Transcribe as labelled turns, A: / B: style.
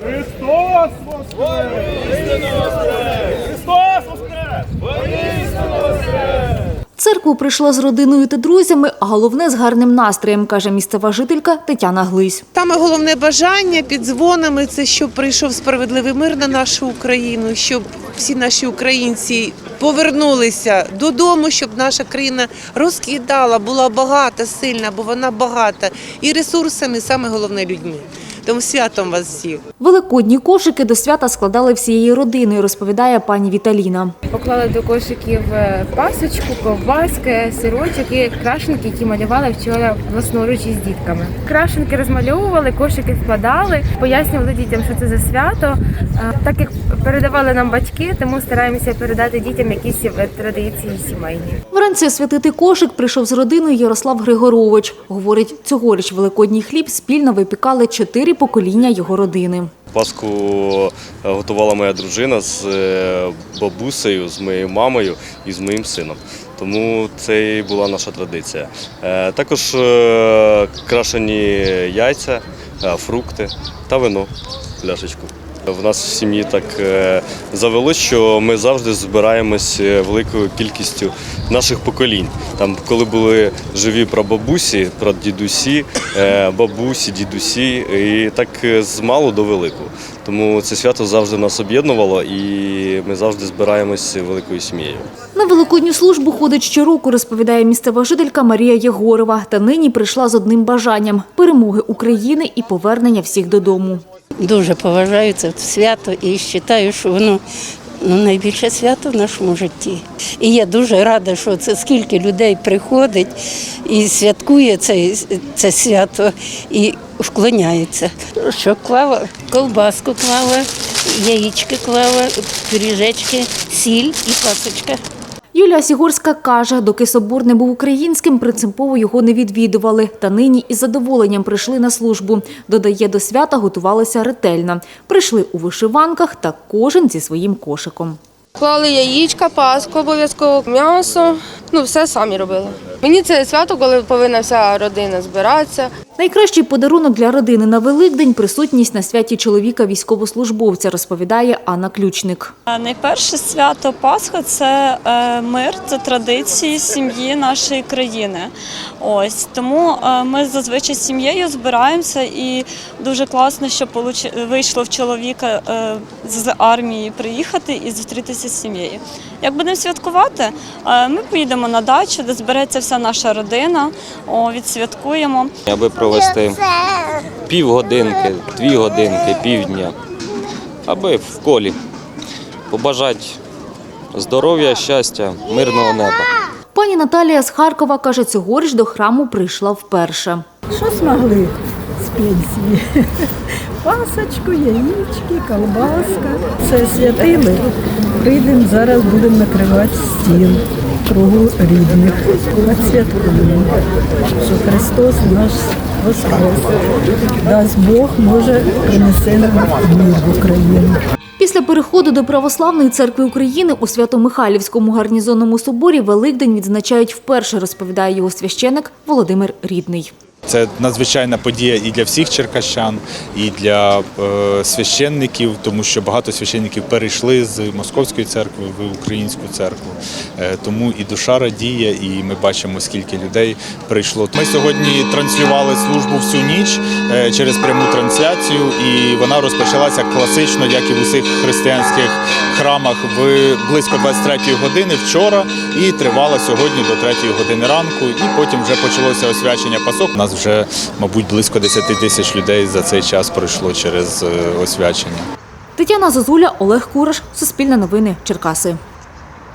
A: Христос воскрес! Христос воскрес!
B: Церкву прийшла з родиною та друзями, а головне з гарним настроєм, каже місцева жителька Тетяна Глись.
C: Саме головне бажання під дзвонами це щоб прийшов справедливий мир на нашу Україну, щоб всі наші українці повернулися додому, щоб наша країна розкидала, була багата, сильна, бо вона багата і ресурсами, саме головне людьми. Тому святом вас всіх.
B: Великодні кошики до свята складали всією родиною, розповідає пані Віталіна.
D: Поклали до кошиків е, пасочку, ковбаски, сирочок і крашенки, які малювали вчора власноруч із дітками. Крашенки розмальовували, кошики вкладали, пояснювали дітям, що це за свято. Е, Так як передавали нам батьки, тому стараємося передати дітям якісь е, традиції сімейні.
B: Вранці освятити кошик прийшов з родиною Ярослав Григорович. Говорить, цьогоріч великодній хліб спільно випікали чотири покоління його родини.
E: Пасху е, готувала моя дружина з е, бабусею, з моєю мамою і з моїм сином. Тому це і була наша традиція. Е, Також крашені яйця, фрукти та вино, пляшечку. В нас в сім'ї так е, завелось, що ми завжди збираємось е, великою кількістю наших поколінь. Там, коли були живі прабабусі, прадідусі, е, бабусі, дідусі, і так з малу до велику. Тому це свято завжди нас об'єднувало, і ми завжди збираємось великою сім'єю.
B: На великодню службу ходить щороку, розповідає місцева жителька Марія Єгорова. Та нині прийшла з одним бажанням – перемоги України і повернення всіх додому.
F: Дуже поважаю це свято і вважаю, що воно ну, найбільше свято в нашому житті. І я дуже рада, що це скільки людей приходить і святкує це, це свято і вклоняється. Що клала? Ковбаску клала, яєчки клала, пиріжечки, сіль і пасочка.
B: Юлія Сігорська каже, доки собор не був українським, принципово його не відвідували. Та нині із задоволенням прийшли на службу. Додає, до свята готувалися ретельно. Прийшли у вишиванках та кожен зі своїм кошиком.
G: Клали яєчка, паску обов'язково, м'ясо. Ну, все самі робили. Мені це свято, коли повинна вся родина збиратися.
B: Найкращий подарунок для родини на Великдень – присутність на святі чоловіка військовослужбовця, розповідає Анна Ключник.
H: Найперше свято Пасха це е, мир, це традиції сім'ї нашої країни. Ось тому е, ми зазвичай з сім'єю збираємося, і дуже класно, що вийшло в чоловіка е, з армії приїхати і зустрітися з сім'єю. Як будемо святкувати, ми поїдемо на дачу, де збереться вся наша родина, відсвяткуємо.
I: аби провести півгодинки, дві годинки, півдня, аби в колі побажати здоров'я, щастя, мирного неба.
B: Пані Наталія з Харкова каже, цьогоріч до храму прийшла вперше.
J: Що змогли з пенсії? Пасочку, яєчки, колбаска. Це святили. Прийдемо зараз, будемо накривати стіл кругу рідних. Святкуємо, що Христос наш воскрес. Дасть Бог, може, принесе нам мир в Україну.
B: Після переходу до Православної церкви України у Свято-Михайлівському гарнізонному соборі Великдень відзначають вперше, розповідає його священик Володимир Рідний.
K: Це надзвичайна подія і для всіх черкащан, і для е, священників, тому що багато священників перейшли з московської церкви в українську церкву. Е, тому і душа радіє, і ми бачимо, скільки людей прийшло. Ми сьогодні транслювали службу всю ніч е, через пряму трансляцію, і вона розпочалася класично, як і в усіх християнських храмах, в близько 23-ї години вчора, і тривала сьогодні до 3-ї години ранку. І потім вже почалося освячення пасок. Вже, мабуть, близько 10 тисяч людей за цей час пройшло через е, освячення.
B: Тетяна Зазуля, Олег Кураш, Суспільне новини, Черкаси.